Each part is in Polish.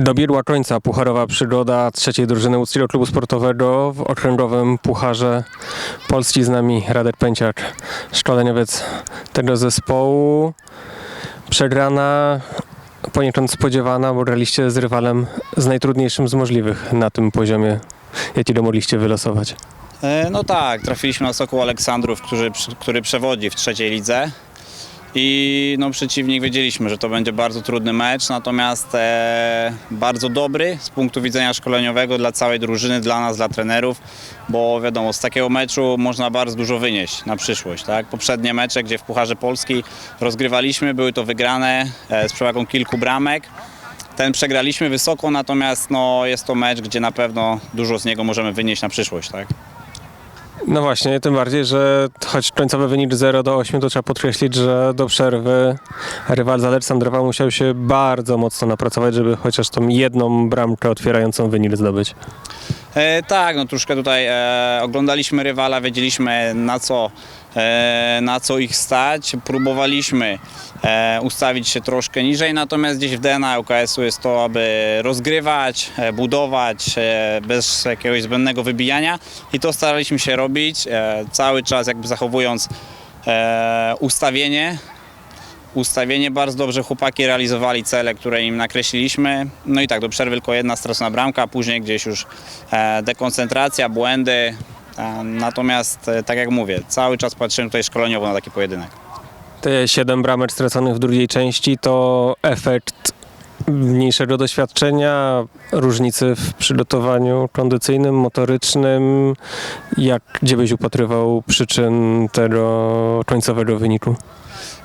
Dobiegła końca pucharowa przygoda trzeciej drużyny łódzkiego klubu sportowego w okręgowym pucharze Polski z nami Radek Pęciak, szkoleniowiec tego zespołu. Przegrana poniekąd spodziewana, bo graliście z rywalem z najtrudniejszym z możliwych na tym poziomie, jaki mogliście wylosować. E, No tak, trafiliśmy na Sokół Aleksandrów, który, który przewodzi w trzeciej lidze. I no, przeciwnik wiedzieliśmy, że to będzie bardzo trudny mecz, natomiast e, bardzo dobry z punktu widzenia szkoleniowego dla całej drużyny, dla nas, dla trenerów, bo wiadomo, z takiego meczu można bardzo dużo wynieść na przyszłość. Tak? Poprzednie mecze, gdzie w Pucharze Polski rozgrywaliśmy, były to wygrane e, z przewagą kilku bramek. Ten przegraliśmy wysoko, natomiast no, jest to mecz, gdzie na pewno dużo z niego możemy wynieść na przyszłość. Tak? No właśnie, tym bardziej, że choć końcowy wynik 0 do 8, to trzeba podkreślić, że do przerwy rywal z Aleksandrowa musiał się bardzo mocno napracować, żeby chociaż tą jedną bramkę otwierającą wynik zdobyć. E, tak, no troszkę tutaj e, oglądaliśmy rywala, wiedzieliśmy na co, na co ich stać. Próbowaliśmy e, ustawić się troszkę niżej, natomiast gdzieś w DNA UKS-u jest to, aby rozgrywać, e, budować e, bez jakiegoś zbędnego wybijania i to staraliśmy się robić, e, cały czas jakby zachowując e, ustawienie, ustawienie. Bardzo dobrze chłopaki realizowali cele, które im nakreśliliśmy. No i tak, do przerwy tylko jedna stracona bramka, później gdzieś już e, dekoncentracja, błędy. Natomiast, e, tak jak mówię, cały czas patrzyłem tutaj szkoleniowo na taki pojedynek. Te 7 bramek straconych w drugiej części to efekt mniejszego doświadczenia, różnicy w przygotowaniu kondycyjnym, motorycznym. Jak, gdzie byś upatrywał przyczyn tego końcowego wyniku?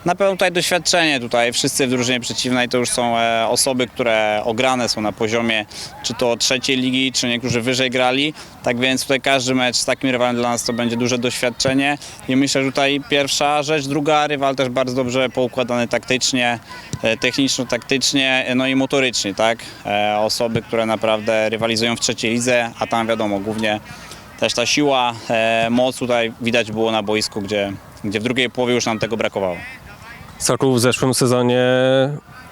Na pewno tutaj doświadczenie, tutaj wszyscy w drużynie przeciwnej to już są e, osoby, które ograne są na poziomie czy to trzeciej ligi, czy niektórzy wyżej grali. Tak więc tutaj każdy mecz z takim rywalem dla nas to będzie duże doświadczenie i myślę, że tutaj pierwsza rzecz, druga rywal też bardzo dobrze poukładany taktycznie, e, techniczno-taktycznie, e, no i motorycznie, tak? Osoby, które naprawdę rywalizują w trzeciej lidze, a tam wiadomo, głównie też ta siła, moc tutaj widać było na boisku, gdzie, gdzie w drugiej połowie już nam tego brakowało. Sokół w zeszłym sezonie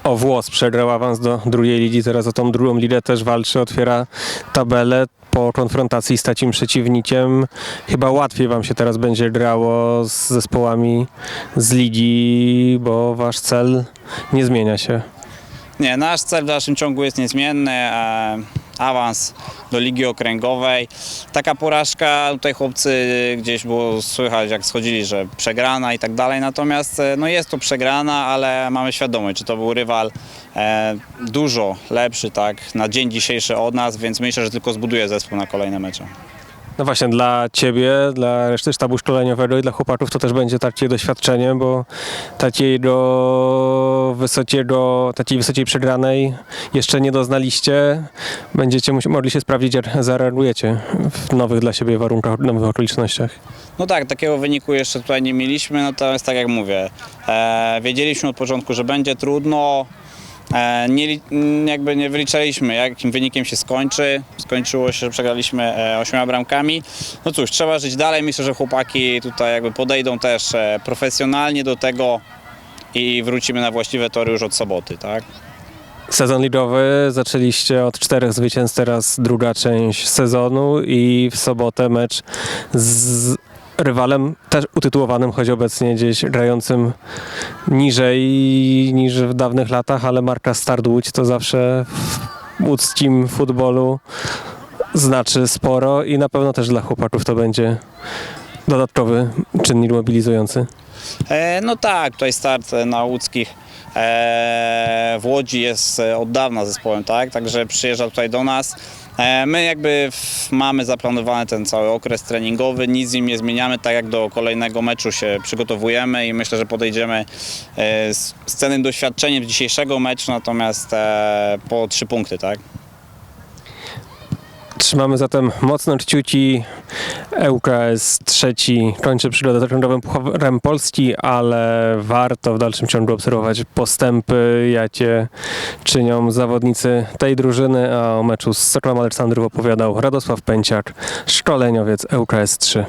o włos przegrał awans do drugiej ligi, teraz o tą drugą ligę też walczy, otwiera tabelę. Po konfrontacji z takim przeciwnikiem chyba łatwiej wam się teraz będzie grało z zespołami z ligi, bo wasz cel nie zmienia się. Nie, nasz cel w dalszym ciągu jest niezmienny. E, awans do Ligi Okręgowej. Taka porażka, tutaj chłopcy gdzieś było słychać, jak schodzili, że przegrana i tak dalej. Natomiast e, no jest to przegrana, ale mamy świadomość, że to był rywal e, dużo lepszy tak, na dzień dzisiejszy od nas, więc myślę, że tylko zbuduje zespół na kolejne mecze. No właśnie, dla ciebie, dla reszty sztabu szkoleniowego i dla chłopaków to też będzie takie doświadczenie, bo takiego wysokiego, takiej wysokiej przegranej jeszcze nie doznaliście. Będziecie mogli się sprawdzić, jak zareagujecie w nowych dla siebie warunkach, nowych okolicznościach. No tak, takiego wyniku jeszcze tutaj nie mieliśmy, natomiast tak jak mówię, e, wiedzieliśmy od początku, że będzie trudno. E, nie, jakby nie wyliczaliśmy, jakim wynikiem się skończy. Skończyło się, że przegraliśmy e, ośmioma bramkami. No cóż, trzeba żyć dalej. Myślę, że chłopaki tutaj jakby podejdą też e, profesjonalnie do tego i wrócimy na właściwe tory już od soboty, tak? Sezon ligowy zaczęliście od czterech zwycięstw, teraz druga część sezonu i w sobotę mecz z rywalem też utytułowanym, choć obecnie gdzieś grającym niżej niż w dawnych latach, ale marka Start Łódź to zawsze w łódzkim futbolu znaczy sporo i na pewno też dla chłopaków to będzie dodatkowy czynnik mobilizujący. E, no tak, tutaj start e, na łódzkich w Łodzi jest e, od dawna zespołem, tak? Także przyjeżdża tutaj do nas. E, my jakby mamy zaplanowany ten cały okres treningowy, nic z nim nie zmieniamy, tak jak do kolejnego meczu się przygotowujemy i myślę, że podejdziemy e, z, cennym doświadczeniem dzisiejszego meczu, natomiast e, po trzy punkty, tak? Trzymamy zatem mocno kciuki. ŁKS trzeci kończy przygodę okręgowym Pucharem Polski, ale warto w dalszym ciągu obserwować postępy, jakie czynią zawodnicy tej drużyny, a o meczu z Sokolem Aleksandrów opowiadał Radosław Pęciak, szkoleniowiec ŁKS 3.